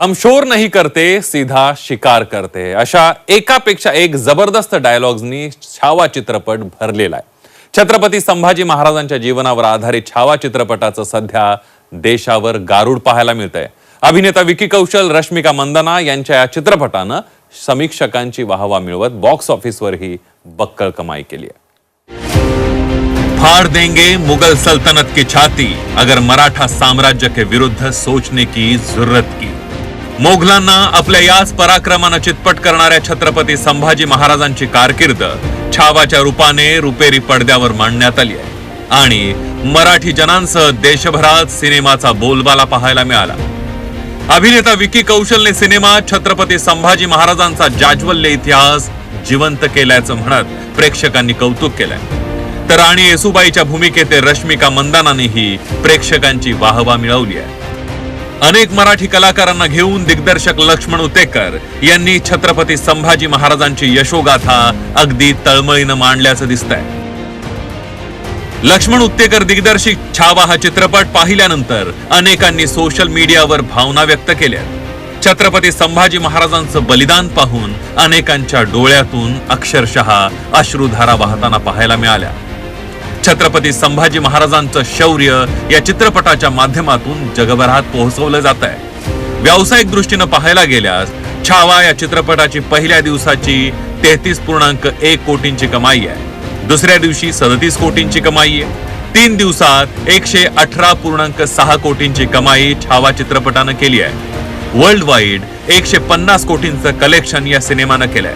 हम शोर नहीं करते सीधा शिकार करते अशा एकापेक्षा एक जबरदस्त डायलॉग्सनी छावा चित्रपट भरलेला आहे. छत्रपती संभाजी महाराजांच्या जीवनावर आधारित छावा चित्रपटाचं सध्या देशावर गारूड पाहायला मिळतंय. अभिनेता विकी कौशल रश्मिका मंदना यांच्या या चित्रपटानं समीक्षकांची वाहवा मिळवत बॉक्स ऑफिसवरही बक्कळ कमाई केली आहे. फाड़ देंगे मुगल सल्तनत की छाती अगर मराठा साम्राज्य के विरुद्ध सोचने की जरूरत की। मोगलांना आपल्या याच पराक्रमानं चितपट करणाऱ्या छत्रपती संभाजी महाराजांची कारकीर्द छावाच्या रूपाने रुपेरी पडद्यावर मांडण्यात आली आहे. आणि मराठी जनांसह देशभरात सिनेमाचा बोलबाला पाहायला मिळाला. अभिनेता विकी कौशलने सिनेमा छत्रपती संभाजी महाराजांचा जाज्वल्य इतिहास जिवंत केल्याचं म्हणत प्रेक्षकांनी कौतुक केलंय. तर राणी येसुबाईच्या भूमिकेत रश्मिका मंदानानेही प्रेक्षकांची वाहवा मिळवली आहे. अनेक मराठी कलाकारांना घेऊन दिग्दर्शक लक्ष्मण उतेकर यांनी छत्रपती संभाजी महाराजांची यशोगाथा अगदी तळमळीनं मांडल्याचं दिसतंय. लक्ष्मण उत्तेकर दिग्दर्शित छावा हा चित्रपट पाहिल्यानंतर अनेकांनी सोशल मीडियावर भावना व्यक्त केल्या. छत्रपती संभाजी महाराजांचं बलिदान पाहून अनेकांच्या डोळ्यातून अक्षरशः अश्रुधारा वाहताना पाहायला मिळाल्या. छत्रपती संभाजी महाराजांचं शौर्य या चित्रपटाच्या माध्यमातून जगभरात पोहोचवलं जात आहे. व्यावसायिक दृष्टीनं पाहायला गेल्यास छावा या चित्रपटाची पहिल्या दिवसाची तेहतीस पूर्णांक एक कोटींची कमाई आहे. दुसऱ्या दिवशी सदतीस कोटींची कमाई आहे. तीन दिवसात एकशे अठरा पूर्णांक सहा कोटींची कमाई छावा चित्रपटानं केली आहे. वर्ल्ड वाईड एकशे पन्नास कोटींचं कलेक्शन या सिनेमानं केलंय.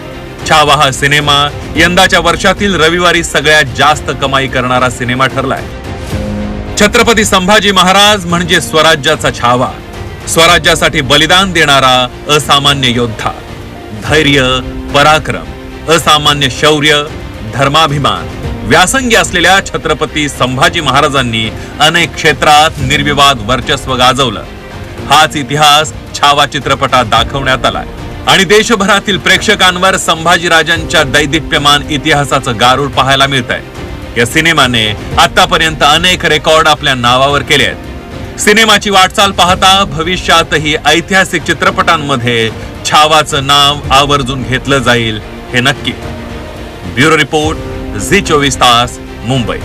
छावा हा सिनेमा यंदाच्या वर्षातील रविवारी सगळ्यात जास्त कमाई करणारा सिनेमा ठरलाय. छत्रपती संभाजी महाराज म्हणजे स्वराज्याचा छावा. स्वराज्यासाठी बलिदान देणारा असामान्य योद्धा. धैर्य पराक्रम असामान्य शौर्य धर्माभिमान व्यासंगी असलेल्या छत्रपती संभाजी महाराजांनी अनेक क्षेत्रात निर्विवाद वर्चस्व गाजवलं. हाच इतिहास छावा चित्रपटात दाखवण्यात आलाय. आणि देशभरातील प्रेक्षकांवर संभाजीराजांच्या दैदिप्यमान इतिहासाचं गारूड पाहायला मिळत आहे या सिनेमाने आतापर्यंत अनेक रेकॉर्ड आपल्या नावावर केले आहेत. सिनेमाची वाटचाल पाहता भविष्यातही ऐतिहासिक चित्रपटांमध्ये छावाचं नाव आवर्जून घेतलं जाईल हे नक्की. ब्युरो रिपोर्ट झी चोवीस तास मुंबई.